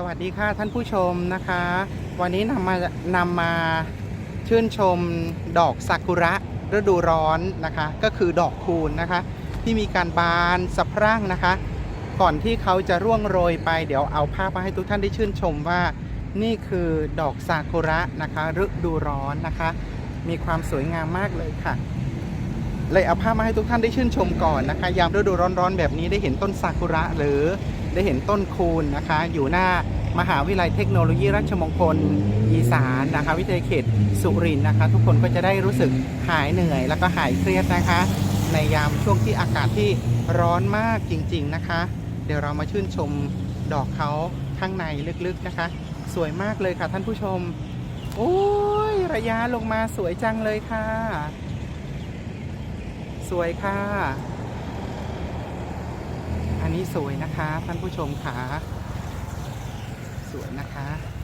สวัสดีค่ะท่านผู้ชมนะคะ วันนี้นำมานำมาชื่นชมดอกซากุระฤดูร้อนนะคะ ก็คือดอกคูณนะคะ ที่มีการบานสะพรั่งนะคะ ก่อนที่เขาจะร่วงโรยไป เดี๋ยวเอาภาพมาให้ทุกท่านได้ชื่นชมว่า นี่คือดอกซากุระนะคะฤดูร้อนนะคะ มีความสวยงามมากเลยค่ะ เลยเอาภาพมาให้ทุกท่านได้ชื่นชมก่อนนะคะ ยามฤดูร้อนๆแบบนี้ได้เห็นต้นซากุระหรือ ได้เห็นต้นคูณนะคะ อยู่หน้ามหาวิทยาลัยเทคโนโลยีราชมงคลอีสานนะคะ วิทยาเขตสุรินทร์นะคะ ทุกคนก็จะได้รู้สึกหายเหนื่อย แล้วก็หายเครียดนะคะ ในยามช่วงที่อากาศที่ร้อนมากจริง ๆนะคะ เดี๋ยวเรามาชื่นชมดอกเขาข้างในลึกๆนะคะ สวยมากเลยค่ะท่านผู้ชมโอ้ยระยะลงมาสวยจังเลยค่ะ สวยค่ะ นี้สวยนะคะ ท่านผู้ชมค่ะ สวยนะคะ